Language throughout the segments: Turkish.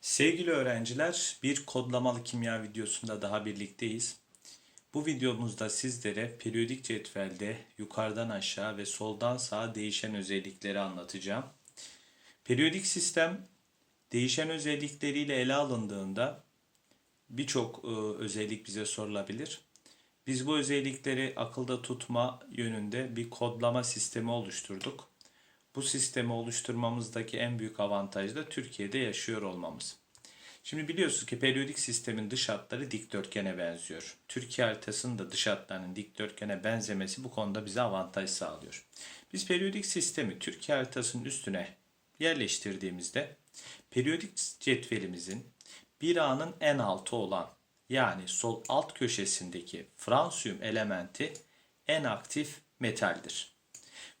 Sevgili öğrenciler, bir kodlamalı kimya videosunda daha birlikteyiz. Bu videomuzda sizlere periyodik cetvelde yukarıdan aşağı ve soldan sağa değişen özellikleri anlatacağım. Periyodik sistem değişen özellikleriyle ele alındığında birçok e, özellik bize sorulabilir. Biz bu özellikleri akılda tutma yönünde bir kodlama sistemi oluşturduk. Bu sistemi oluşturmamızdaki en büyük avantaj da Türkiye'de yaşıyor olmamız. Şimdi biliyorsunuz ki periyodik sistemin dış hatları dikdörtgene benziyor. Türkiye haritasının da dış hatlarının dikdörtgene benzemesi bu konuda bize avantaj sağlıyor. Biz periyodik sistemi Türkiye haritasının üstüne yerleştirdiğimizde periyodik cetvelimizin bir A'nın en altı olan yani sol alt köşesindeki fransiyum elementi en aktif metaldir.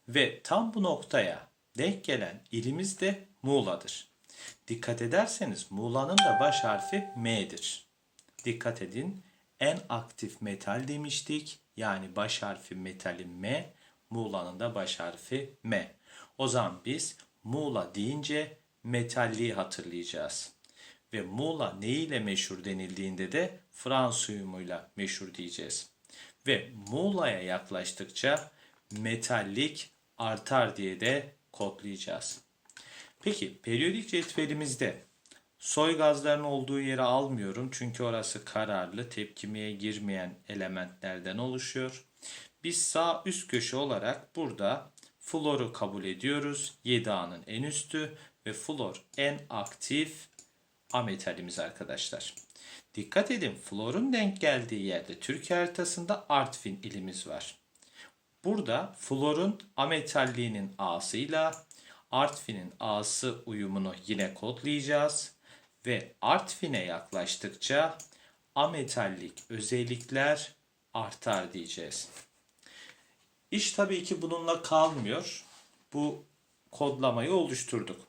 Ve tam bu noktaya denk gelen ilimiz de Muğla'dır. Dikkat ederseniz Muğla'nın da baş harfi M'dir. Dikkat edin en aktif metal demiştik. Yani baş harfi metalin M, Muğla'nın da baş harfi M. O zaman biz Muğla deyince metalliği hatırlayacağız. Ve Muğla neyiyle meşhur denildiğinde de Fransuyumuyla meşhur diyeceğiz. Ve Muğla'ya yaklaştıkça metallik artar diye de kodlayacağız. Peki periyodik cetvelimizde soy gazlarının olduğu yeri almıyorum çünkü orası kararlı tepkimeye girmeyen elementlerden oluşuyor. Biz sağ üst köşe olarak burada floru kabul ediyoruz. 7A'nın en üstü ve flor en aktif ametalimiz arkadaşlar. Dikkat edin florun denk geldiği yerde Türkiye haritasında Artvin ilimiz var. Burada florun ametalliğinin A'sıyla Artvin'in A'sı uyumunu yine kodlayacağız. Ve Artvin'e yaklaştıkça ametallik özellikler artar diyeceğiz. İş tabii ki bununla kalmıyor. Bu kodlamayı oluşturduk.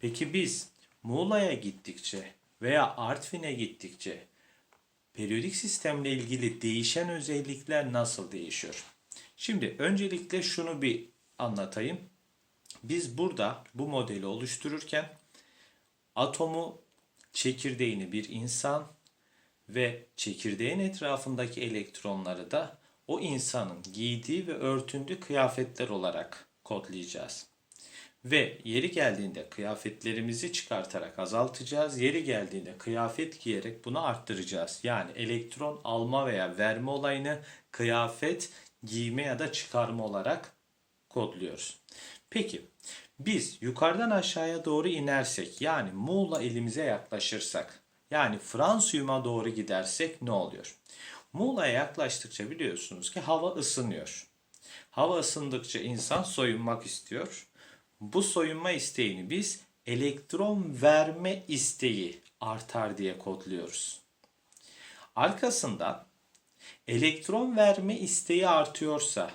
Peki biz Muğla'ya gittikçe veya Artvin'e gittikçe periyodik sistemle ilgili değişen özellikler nasıl değişiyor? Şimdi öncelikle şunu bir anlatayım. Biz burada bu modeli oluştururken atomu, çekirdeğini bir insan ve çekirdeğin etrafındaki elektronları da o insanın giydiği ve örtündüğü kıyafetler olarak kodlayacağız. Ve yeri geldiğinde kıyafetlerimizi çıkartarak azaltacağız. Yeri geldiğinde kıyafet giyerek bunu arttıracağız. Yani elektron alma veya verme olayını kıyafet giyme ya da çıkarma olarak kodluyoruz. Peki biz yukarıdan aşağıya doğru inersek yani Muğla elimize yaklaşırsak yani Fransiyum'a doğru gidersek ne oluyor? Muğla'ya yaklaştıkça biliyorsunuz ki hava ısınıyor. Hava ısındıkça insan soyunmak istiyor. Bu soyunma isteğini biz elektron verme isteği artar diye kodluyoruz. Arkasından elektron verme isteği artıyorsa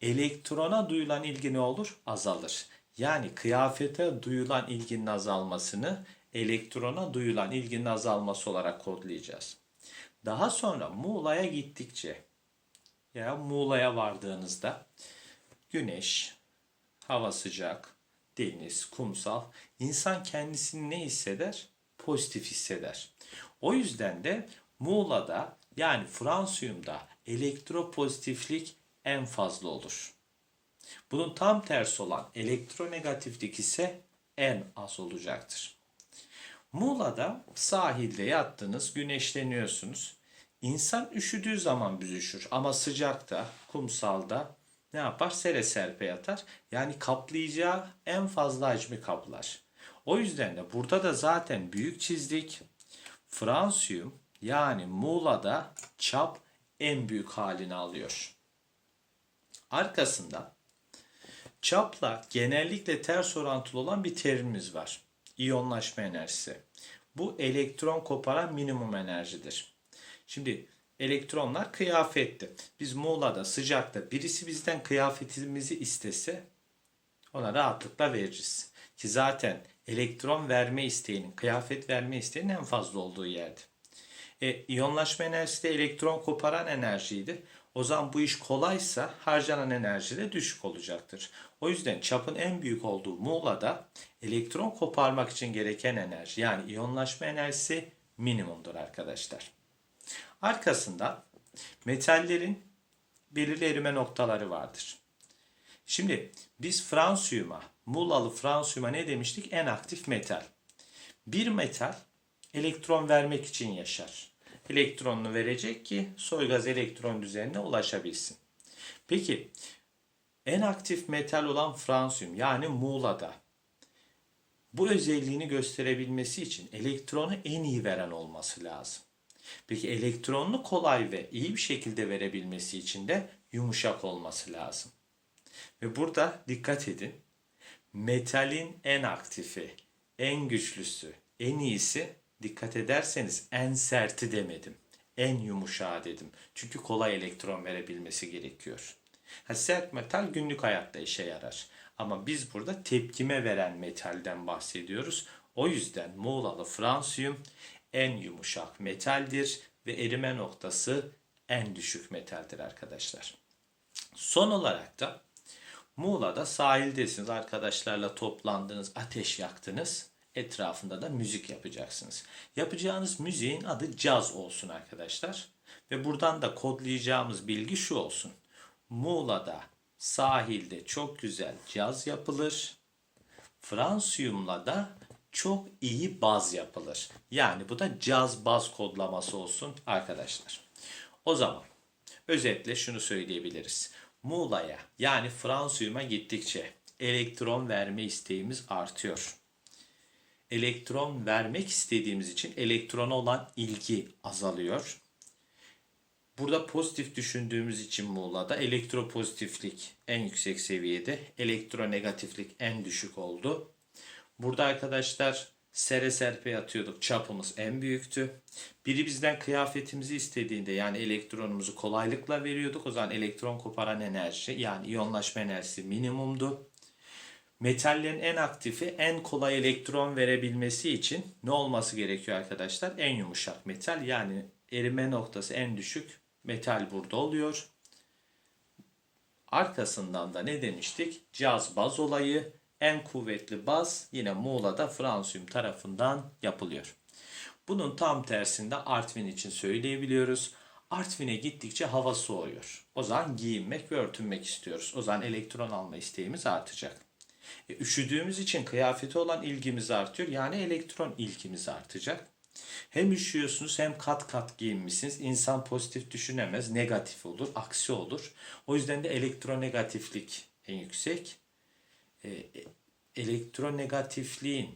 elektrona duyulan ilgi ne olur? Azalır. Yani kıyafete duyulan ilginin azalmasını elektrona duyulan ilginin azalması olarak kodlayacağız. Daha sonra Muğla'ya gittikçe ya Muğla'ya vardığınızda güneş, hava sıcak, deniz, kumsal insan kendisini ne hisseder? Pozitif hisseder. O yüzden de Muğla'da yani Fransiyum'da elektropozitiflik en fazla olur. Bunun tam tersi olan elektronegatiflik ise en az olacaktır. Muğla'da sahilde yattınız, güneşleniyorsunuz. İnsan üşüdüğü zaman büzüşür ama sıcakta, kumsalda ne yapar? Sere serpe yatar. Yani kaplayacağı en fazla hacmi kaplar. O yüzden de burada da zaten büyük çizdik. Fransiyum yani Muğla'da çap en büyük halini alıyor. Arkasında çapla genellikle ters orantılı olan bir terimimiz var. İyonlaşma enerjisi. Bu elektron koparan minimum enerjidir. Şimdi elektronlar kıyafetti. Biz Muğla'da sıcakta birisi bizden kıyafetimizi istese ona rahatlıkla veririz. Ki zaten elektron verme isteğinin, kıyafet verme isteğinin en fazla olduğu yerdi. E, iyonlaşma enerjisi de elektron koparan enerjiydi. O zaman bu iş kolaysa harcanan enerji de düşük olacaktır. O yüzden çapın en büyük olduğu Muğla'da elektron koparmak için gereken enerji yani iyonlaşma enerjisi minimumdur arkadaşlar. Arkasından metallerin belirli erime noktaları vardır. Şimdi biz fransiyuma, Muğlalı fransiyuma ne demiştik? En aktif metal. Bir metal elektron vermek için yaşar. Elektronunu verecek ki soygaz elektron düzenine ulaşabilsin. Peki en aktif metal olan fransiyum yani Muğla'da bu özelliğini gösterebilmesi için elektronu en iyi veren olması lazım. Peki elektronunu kolay ve iyi bir şekilde verebilmesi için de yumuşak olması lazım. Ve burada dikkat edin. Metalin en aktifi, en güçlüsü, en iyisi dikkat ederseniz en serti demedim. En yumuşağı dedim. Çünkü kolay elektron verebilmesi gerekiyor. Ha, sert metal günlük hayatta işe yarar. Ama biz burada tepkime veren metalden bahsediyoruz. O yüzden Muğla'lı fransiyum en yumuşak metaldir ve erime noktası en düşük metaldir arkadaşlar. Son olarak da Muğla'da sahildesiniz. Arkadaşlarla toplandınız, ateş yaktınız. Etrafında da müzik yapacaksınız. Yapacağınız müziğin adı caz olsun arkadaşlar. Ve buradan da kodlayacağımız bilgi şu olsun. Muğla'da sahilde çok güzel caz yapılır. Fransiyumla da çok iyi baz yapılır. Yani bu da caz baz kodlaması olsun arkadaşlar. O zaman özetle şunu söyleyebiliriz. Muğla'ya yani Fransiyum'a gittikçe elektron verme isteğimiz artıyor. Elektron vermek istediğimiz için elektrona olan ilgi azalıyor. Burada pozitif düşündüğümüz için Muğla'da elektropozitiflik en yüksek seviyede, elektronegatiflik en düşük oldu. Burada arkadaşlar sere serpe yatıyorduk. Çapımız en büyüktü. Biri bizden kıyafetimizi istediğinde yani elektronumuzu kolaylıkla veriyorduk. O zaman elektron koparan enerji yani iyonlaşma enerjisi minimumdu. Metallerin en aktifi en kolay elektron verebilmesi için ne olması gerekiyor arkadaşlar? En yumuşak metal yani erime noktası en düşük metal burada oluyor. Arkasından da ne demiştik? Caz baz olayı en kuvvetli baz yine Muğla'da Fransiyum tarafından yapılıyor. Bunun tam tersinde Artvin için söyleyebiliyoruz. Artvin'e gittikçe hava soğuyor. O zaman giyinmek ve örtünmek istiyoruz. O zaman elektron alma isteğimiz artacak. E, üşüdüğümüz için kıyafete olan ilgimiz artıyor. Yani elektron ilgimiz artacak. Hem üşüyorsunuz hem kat kat giyinmişsiniz. İnsan pozitif düşünemez. Negatif olur, aksi olur. O yüzden de elektronegatiflik en yüksek. E, elektronegatifliğin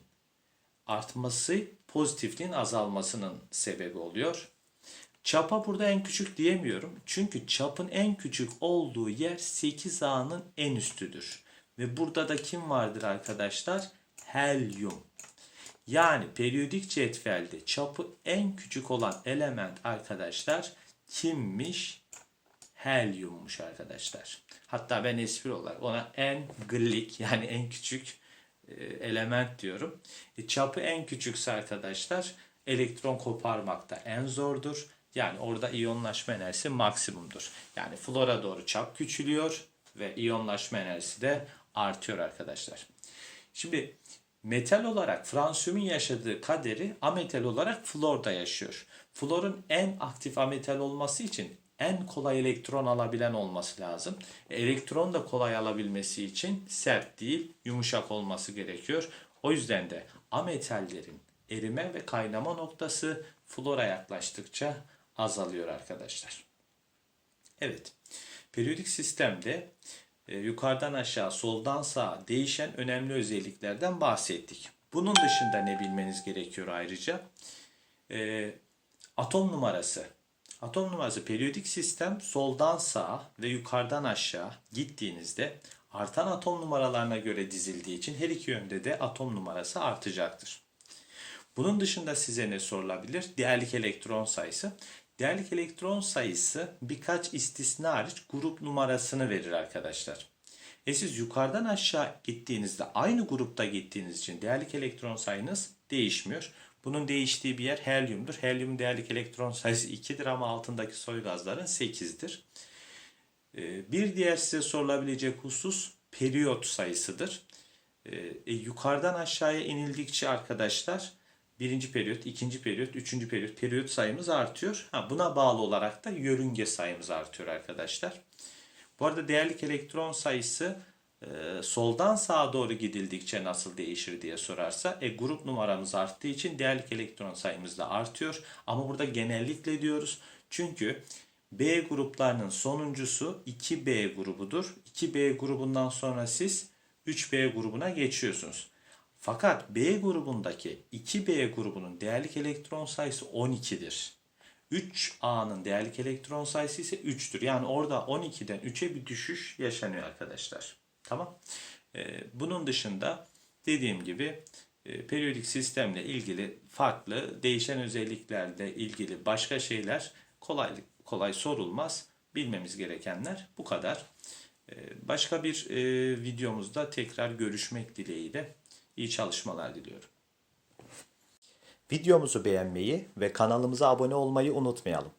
artması pozitifliğin azalmasının sebebi oluyor. Çapa burada en küçük diyemiyorum. Çünkü çapın en küçük olduğu yer 8A'nın en üstüdür. Ve burada da kim vardır arkadaşlar? Helyum. Yani periyodik cetvelde çapı en küçük olan element arkadaşlar kimmiş? Helyummuş arkadaşlar. Hatta ben espri olarak ona en glik yani en küçük e, element diyorum. E, çapı en küçükse arkadaşlar elektron koparmakta en zordur. Yani orada iyonlaşma enerjisi maksimumdur. Yani flora doğru çap küçülüyor ve iyonlaşma enerjisi de artıyor arkadaşlar. Şimdi metal olarak fransiyumun yaşadığı kaderi ametal olarak florda yaşıyor. Florun en aktif ametal olması için en kolay elektron alabilen olması lazım. Elektron da kolay alabilmesi için sert değil, yumuşak olması gerekiyor. O yüzden de ametallerin erime ve kaynama noktası flora yaklaştıkça azalıyor arkadaşlar. Evet, periyodik sistemde yukarıdan aşağı, soldan sağa değişen önemli özelliklerden bahsettik. Bunun dışında ne bilmeniz gerekiyor ayrıca? E, atom numarası. Atom numarası periyodik sistem soldan sağa ve yukarıdan aşağı gittiğinizde artan atom numaralarına göre dizildiği için her iki yönde de atom numarası artacaktır. Bunun dışında size ne sorulabilir? Değerlik elektron sayısı. Değerlik elektron sayısı birkaç istisna hariç grup numarasını verir arkadaşlar. E siz yukarıdan aşağı gittiğinizde aynı grupta gittiğiniz için değerlik elektron sayınız değişmiyor. Bunun değiştiği bir yer helyumdur. Helyumun değerlik elektron sayısı 2'dir ama altındaki soy gazların 8'dir. Ee, Bir diğer size sorulabilecek husus periyot sayısıdır. Ee, e, yukarıdan aşağıya inildikçe arkadaşlar birinci periyot, ikinci periyot, üçüncü periyot, periyot sayımız artıyor. Ha, buna bağlı olarak da yörünge sayımız artıyor arkadaşlar. Bu arada değerlik elektron sayısı e, soldan sağa doğru gidildikçe nasıl değişir diye sorarsa e, grup numaramız arttığı için değerlik elektron sayımız da artıyor. Ama burada genellikle diyoruz. Çünkü B gruplarının sonuncusu 2B grubudur. 2B grubundan sonra siz 3B grubuna geçiyorsunuz. Fakat B grubundaki 2B grubunun değerlik elektron sayısı 12'dir. 3A'nın değerlik elektron sayısı ise 3'tür. Yani orada 12'den 3'e bir düşüş yaşanıyor arkadaşlar. Tamam. Ee, bunun dışında dediğim gibi e, periyodik sistemle ilgili farklı değişen özelliklerle ilgili başka şeyler kolay kolay sorulmaz. Bilmemiz gerekenler bu kadar. Ee, başka bir e, videomuzda tekrar görüşmek dileğiyle iyi çalışmalar diliyorum. Videomuzu beğenmeyi ve kanalımıza abone olmayı unutmayalım.